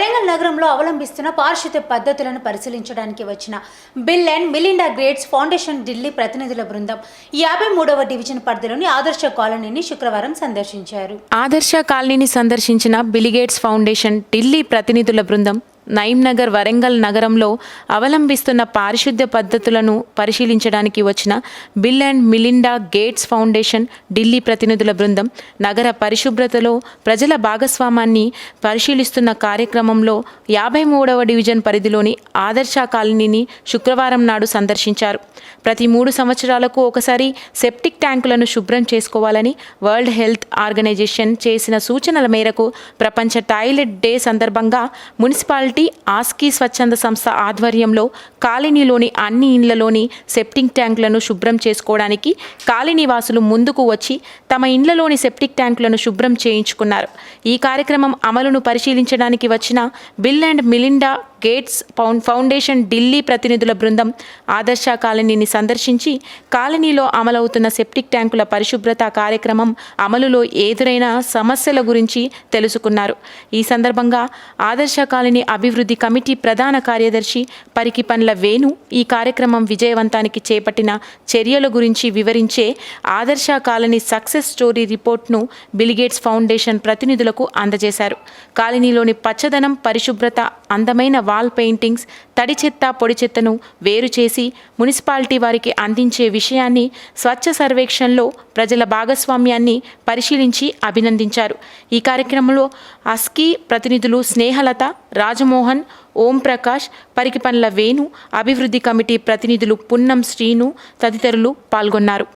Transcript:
నగరంలో అవలంబిస్తున్న పారిశుద్ధ్య పద్ధతులను పరిశీలించడానికి వచ్చిన Bill and Melinda Gates Foundation Delhi ప్రతినిధుల బృందం యాభై మూడవ డివిజన్ పరిధిలోని ఆదర్శ కాలనీని శుక్రవారం సందర్శించారు. ఆదర్శ కాలనీని సందర్శించిన బిలిగేట్స్ ఫౌండేషన్ ఢిల్లీ ప్రతినిధుల బృందం నగర్ వరంగల్ నగరంలో అవలంబిస్తున్న పారిశుద్ధ్య పద్ధతులను పరిశీలించడానికి వచ్చిన Bill and Melinda Gates Foundation Delhi ప్రతినిధుల బృందం నగర పరిశుభ్రతలో ప్రజల భాగస్వామాన్ని పరిశీలిస్తున్న కార్యక్రమంలో యాభై మూడవ డివిజన్ పరిధిలోని ఆదర్శ కాలనీని శుక్రవారం నాడు సందర్శించారు. ప్రతి మూడు సంవత్సరాలకు ఒకసారి సెప్టిక్ ట్యాంకులను శుభ్రం చేసుకోవాలని వరల్డ్ హెల్త్ ఆర్గనైజేషన్ చేసిన సూచనల మేరకు ప్రపంచ టాయిలెట్ డే సందర్భంగా మున్సిపాలిటీ ఆస్కీ స్వచ్ఛంద సంస్థ ఆధ్వర్యంలో కాలనీలోని అన్ని ఇండ్లలోని సెప్టిక్ ట్యాంకులను శుభ్రం చేసుకోవడానికి కాలనీ వాసులు ముందుకు వచ్చి తమ ఇండ్లలోని సెప్టిక్ ట్యాంకులను శుభ్రం చేయించుకున్నారు. ఈ కార్యక్రమం అమలును పరిశీలించడానికి వచ్చిన Bill and Melinda Gates Foundation Delhi ప్రతినిధుల బృందం ఆదర్శ కాలనీని సందర్శించి కాలనీలో అమలవుతున్న సెప్టిక్ ట్యాంకుల పరిశుభ్రత కార్యక్రమం అమలులో ఎదురైన సమస్యల గురించి తెలుసుకున్నారు. ఈ సందర్భంగా ఆదర్శ కాలనీ అభివృద్ధి కమిటీ ప్రధాన కార్యదర్శి పరికి పండ్ల వేణు ఈ కార్యక్రమం విజయవంతానికి చేపట్టిన చర్యల గురించి వివరించే ఆదర్శ కాలనీ సక్సెస్ స్టోరీ రిపోర్ట్ను బిలిగేట్స్ ఫౌండేషన్ ప్రతినిధులకు అందజేశారు. కాలనీలోని పచ్చదనం పరిశుభ్రత అందమైన వాల్ పెయింటింగ్స్ తడి చెత్త పొడి చెత్తను వేరు చేసి మున్సిపాలిటీ వారికి అందించే విషయాన్ని స్వచ్ఛ సర్వేక్షణలో ప్రజల భాగస్వామ్యాన్ని పరిశీలించి అభినందించారు. ఈ కార్యక్రమంలో అస్కీ ప్రతినిధులు స్నేహలత రాజమోహన్ ఓం ప్రకాష్ పరికిపండ్ల వేణు అభివృద్ధి కమిటీ ప్రతినిధులు పున్నం శ్రీను తదితరులు పాల్గొన్నారు.